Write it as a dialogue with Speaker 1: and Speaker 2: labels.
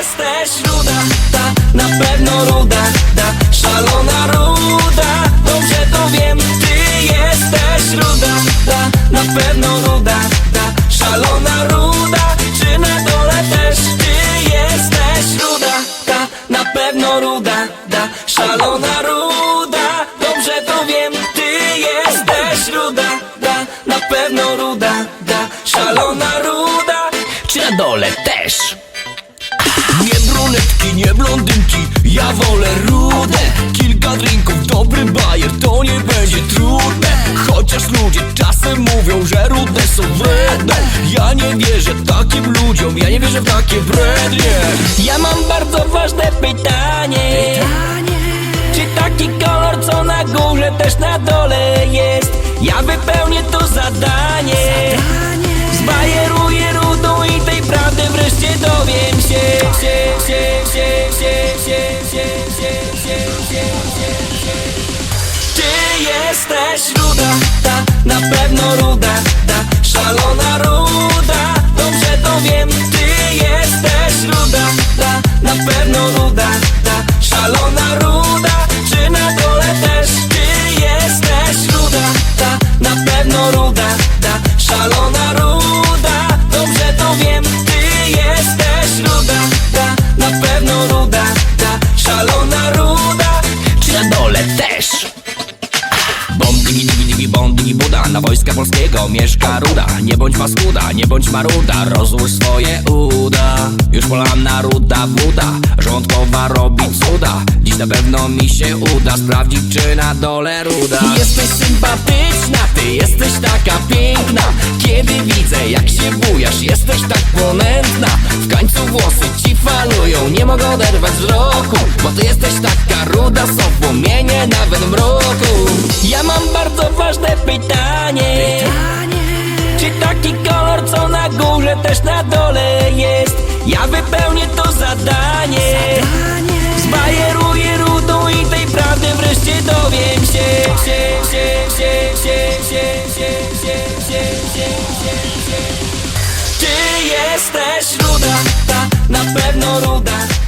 Speaker 1: jesteś ruda, ta na pewno ruda, ta szalona ruda. Dobrze to wiem, ty jesteś ruda, ta na pewno ruda, ta szalona ruda. Czy na dole też ty jesteś ruda, ta na pewno ruda, ta szalona ruda. Dobrze to wiem, ty jesteś ruda, ta na pewno ruda, ta szalona ruda. Czy na dole też?
Speaker 2: Nie brunetki, nie blondynki, ja wolę rude Kilka drinków, dobry bajer, to nie będzie trudne. Chociaż ludzie czasem mówią, że rude są wredne. Ja nie wierzę takim ludziom, ja nie wierzę w takie brednie.
Speaker 1: Ja mam bardzo ważne pytanie. Czy taki kolor co na górze też na dole jest? Ja wypełnię to zadanie. Zbajeruję jesteś ruda, ta na pewno ruda, ta szalona ruda. Dobrze to wiem, ty jesteś ruda, ta na pewno ruda, ta szalona ruda. Czy na dole też ty jesteś ruda, ta na pewno ruda,
Speaker 2: digi, bom, digi, buda Na wojska polskiego mieszka ruda. Nie bądź paskuda, nie bądź maruda Rozłóż swoje uda. Już polana ruda buda Żołądkowa robi cuda. Dziś na pewno mi się uda Sprawdzić czy na dole ruda.
Speaker 1: Jesteś sympatyczna, ty jesteś taka piękna.
Speaker 2: Kiedy widzę jak się bujasz Jesteś tak ponętna W końcu włosy ci falują Nie mogę oderwać wzroku Bo ty jesteś taka ruda Są płomienie nawet mroku
Speaker 1: bardzo ważne pytanie. Czy taki kolor co na górze też na dole jest? Ja wypełnię to zadanie. Zbajeruję rudą i tej prawdy wreszcie dowiem się. Się, się, się, się, się, się, się, się, się, się, się. Ty jesteś ruda, ta na pewno ruda